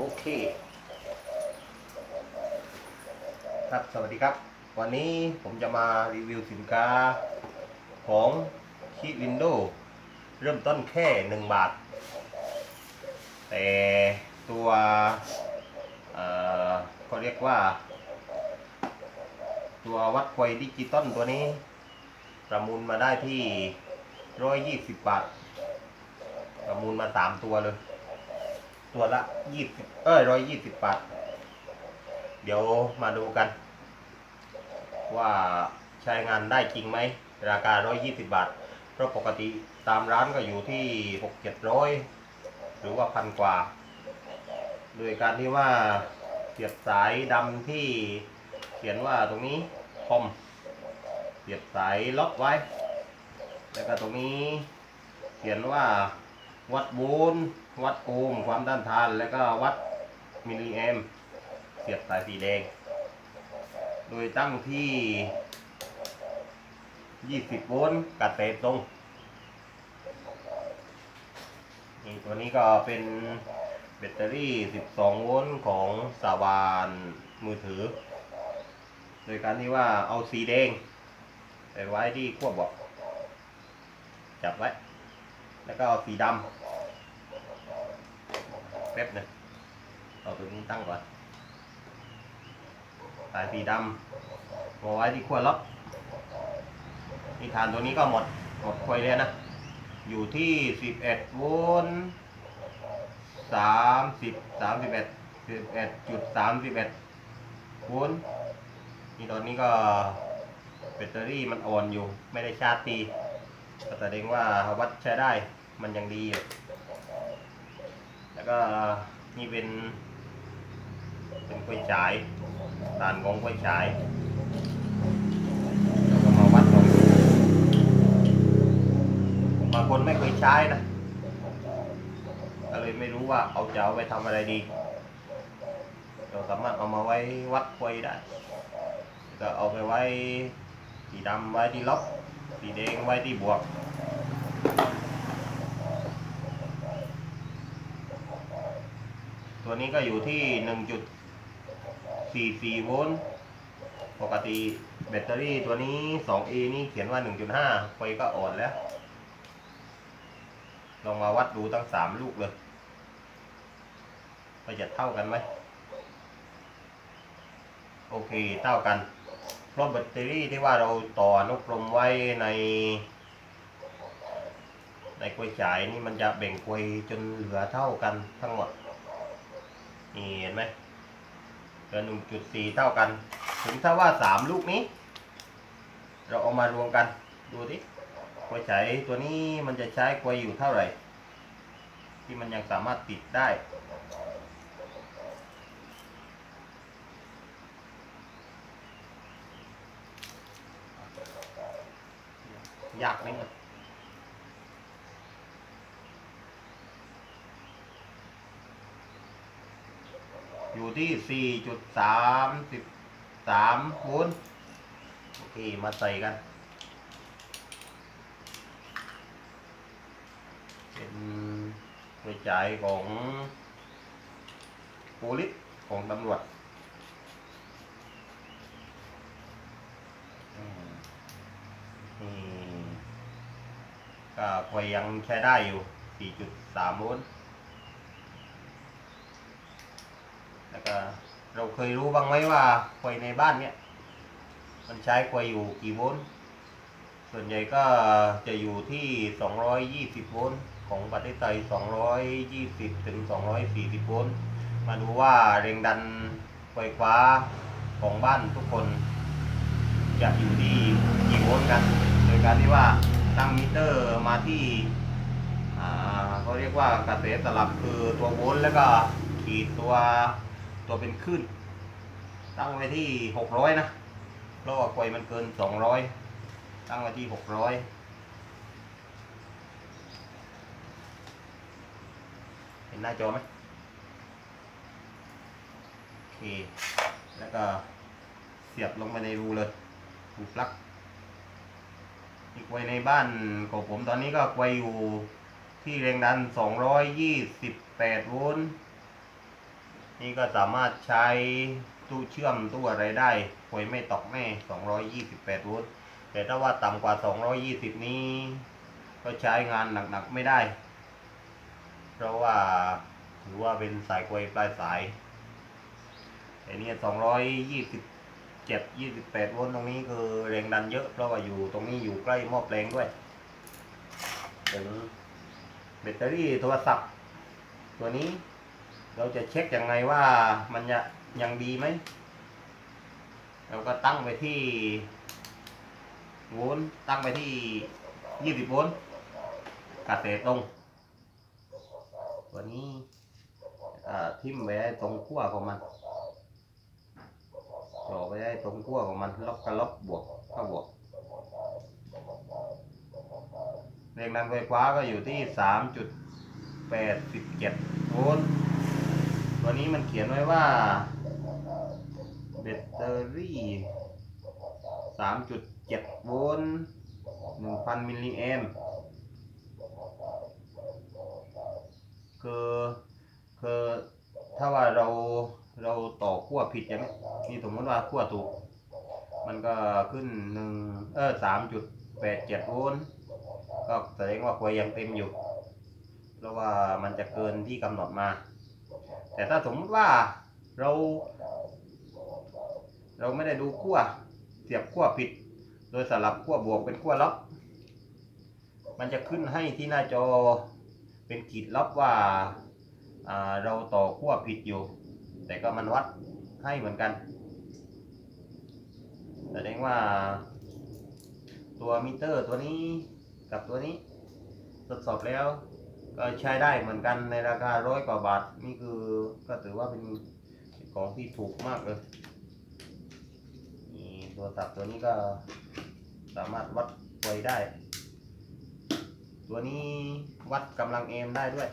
โอเค ครับ สวัสดีครับ วันนี้ผมจะมารีวิวสินค้าของคิวินโดเริ่มต้นแค่1บาท แต่ตัวเอ่อก็เรียกว่า ตัววัดไฟดิจิตอลตัวนี้ ประมูลมาได้ที่120บาท ประมูลมา3ตัวเลย ตัวละ20เอ้ย120บบาท เดี๋ยวมาดูกัน ว่าใช้งานได้จริงไหม ราคา120บบาท เพราะปกติตามร้านก็อยู่ที่6 700หรือว่าพันกว่า โดยการที่ว่าเสียบสายดำที่เขียนว่าตรงนี้คอมเสียบสายล็อกไว้ แล้วก็ตรงนี้เขียนว่า วัดโวลต์วัดโอห์มความต้านทาน แล้วก็วัดมิลลิแอมเสียบสายสีแดง โดยตั้งที่ 20 โวลต์กระเตะตรงนี่ตัวนี้ก็เป็นแบตเตอรี่ 12 โวลต์ของสาวานมือถือ โดยการที่ว่าเอาสีแดงไปไว้ที่ขั้วบอกจับไว้ แล้วก็เอาสีดำ ป๊บหนึงเอาตัวนี้ตั้งก่อนสายสีดำมาไว้ที่ขั้วล็อกนี่ฐานตัวนี้ก็หมดหมดควยเลยนะ อยู่ที่11โวลต์30 31 11.31โวลต์นี่ตอนนี้ก็แบตเตอรี่มันอ่อนอยู่ ไม่ได้ชาร์จตีก็แสดงว่าวัดใช้ได้มันยังดีอยู่ ก็นี่เป็น เป็นกล้วยฉายฐานของกล้วยฉายแล้วก็มาวัดลงบางคนไม่เคยใช้นะก็เลยไม่รู้ว่าเอาจะเอาไปทำอะไรดี เราสามารถเอามาไว้วัดควยได้ ก็เอาไปไว้สีดำไว้ที่ล็อกสีแดงไว้ที่บวก ตัวนี้ก็อยู่ที่1.44โวลต์ปกติแบตเตอรี่ตัวนี้ 2A นี่เขียนว่า 1.5ไฟก็อ่อนแล้ว ลองมาวัดดูตั้ง 3 ลูกเลยว่าจะเท่ากันไหม โอเค เท่ากัน เพราะแบตเตอรี่ที่ว่าเราต่อนุกรมไว้ใน ในกลวยฉายนี่มันจะแบ่งกลวยจนเหลือเท่ากันทั้งหมด นี่เห็นไหมเหลือหนึ่งจุดสี่เท่ากัน ถึงถ้าว่าสามลูกนี้ เราเอามารวมกัน ดูดิกล้วยฉายตัวนี้มันจะใช้กล้วยอยู่เท่าไหร่ ที่มันยังสามารถติดได้ยากนิดนึง อยู่ที่ 4.33โวลโอเค มาใส่กัน เป็นกระจายของโพลิสของตำรวจอืมนี่ก็พอยังใช้ได้อยู่ 4.3โวลต์ แล้วก็ เราเคยรู้บ้างไหมว่าไฟในบ้านเนี่ย มันใช้ไฟอยู่กี่โวลต์ส่วนใหญ่ก็จะอยู่ที่ 220 โวลต์ของประเทศไทย 220 ถึง 240 โวลต์มาดูว่าแรงดันไฟฟ้าของบ้านทุกคนจะอยู่ที่กี่โวลต์กัน โดยการที่ว่าตั้งมิเตอร์มาที่เขาเรียกว่ากระแสสลับคือตัวโวลต์แล้วก็ขีดตัว ตัวเป็นคลื่นตั้งไว้ที่600นะเพราะว่าไฟมันเกิน200ตั้งไว้ที่600เห็นหน้าจอไหมโอเค แล้วก็เสียบลงไปในรูเลยรูปลักอีกไว้ในบ้านของผมตอนนี้ก็ไว้อยู่ที่แรงดัน 228 โวลต์ นี่ก็สามารถใช้ตู้เชื่อมตู้อะไรได้ควยไม่ตกแน่228โวลต์แต่ถ้าว่าต่ำกว่า 220 นี้ ก็ใช้งานหนักๆไม่ได้ เพราะว่าถือว่าเป็นสายควยปลายสายแต่นี่227 28โวลต์ตรงนี้คือแรงดันเยอะ เพราะว่าอยู่ตรงนี้อยู่ใกล้หม้อแปลงด้วยถึงแบตเตอรี่โทรศัพท์ตัวนี้ เราจะเช็คยังไงว่ามันจะยังดีไหม เราก็ตั้งไปที่โวลต์ตั้งไปที่20โวลต์กระเตะตรงตัวนี้ทิ่มไว้ตรงขั้วของมันจ่อไว้ตรงขั้วของมันลบกับลบบวกก็บวกแรงดันไฟฟ้าก็อยู่ที่3.87โวลต์ ตัวนี้มันเขียนไว้ว่าแบตเตอรี่3.7โวลต์1,000มิลลิแอมป์คือคือถ้าว่าเราเราต่อขั้วผิดอย่างนี้นี่สมมติว่าขั้วถูก มันก็ขึ้นหนึ่งเออสามจุดแปดเจ็ดโวลต์ก็แสดงว่าขั้วยังเต็มอยู่ เพราะว่ามันจะเกินที่กำหนดมา แต่ถ้าสมมติว่าเรา เราไม่ได้ดูขั้วเสียบขั้วผิด โดยสลับขั้วบวกเป็นขั้วลบมันจะขึ้นให้ที่หน้าจอเป็นขีดลบว่าาเราต่อขั้วผิดอยู่ แต่ก็มันวัดให้เหมือนกันแสดงว่าตัวมิเตอร์ตัวนี้กับตัวนี้ ทดสอบแล้ว ก็ใช้ได้เหมือนกันในราคาร้อยกว่าบาท นี่คือก็ถือว่าเป็นของที่ถูกมากเลยนี่ตัวสับตัวนี้ก็สามารถวัดไฟได้ ตัวนี้วัดกำลังเอมได้ด้วย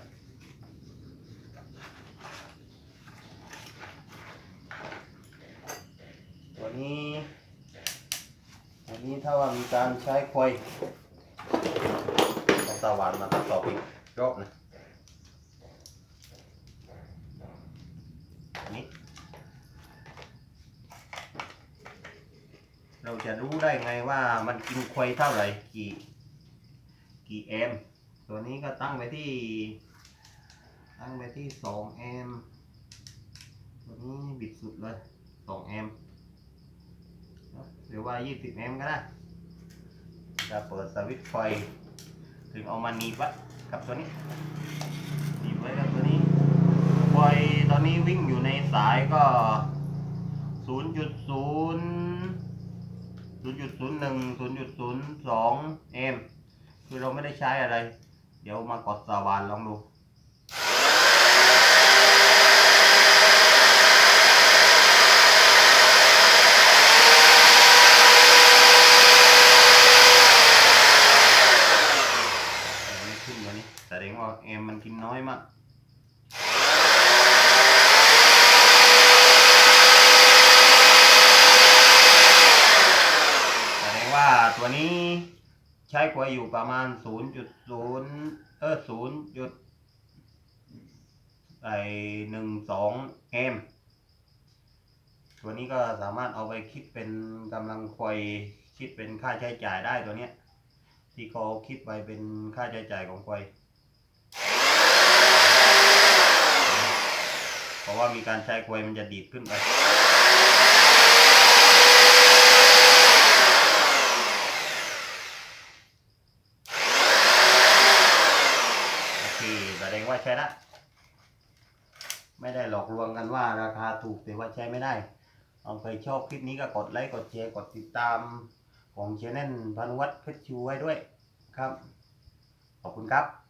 ตัวนี้ตัวนี้ถ้าว่ามีการใช้ควยเอาตะวันมาทดสอบอีก รอบนะอันนี้เราจะรู้ได้ไงว่ามันกินควยเท่าไหร่กี่ กี่แอม ตัวนี้ก็ตั้งไปที่ ตั้งไปที่สองแอม ตัวนี้บิดสุดเลยสองแอมหรือว่า20แอมก็ได้จะเปิดสวิตช์ไฟ ถึงเอามานีบไว้ กับตัวนี้หนีบไว้กับตัวนี้ไฟตอนนี้วิ่งอยู่ในสายก็0.0 0.01 0.02แอมป์คือเราไม่ได้ใช้อะไร เดี๋ยวมากดสว่านลองดู ไม่ขึ้นวันนี้แสดงว่าเอ็มมันกินน้อยมาก แสดงว่าตัวนี้ใช้กวยอยู่ประมาณ 0.0 เออ0จุดไอหนึ่งสองแอมตัวนี้ก็สามารถเอาไปคิดเป็นกำลังควยคิดเป็นค่าใช้จ่ายได้ตัวเนี้ย ที่เขาคิดไว้เป็นค่าใช้จ่ายของควยเพราะว่ามีการใช้ควยมันจะดีดขึ้นไป โอแสดงว่าใช้ได้ไม่ได้หลอกลวงกันว่าราคาถูกแต่ว่าใช้ไม่ได้เอาใครชอบคลิปนี้ก็กดไลค์กดแชร์กดติดตามของชแนลพันวัฒน์เพชรชูไว้ด้วยครับ ขอบคุณครับ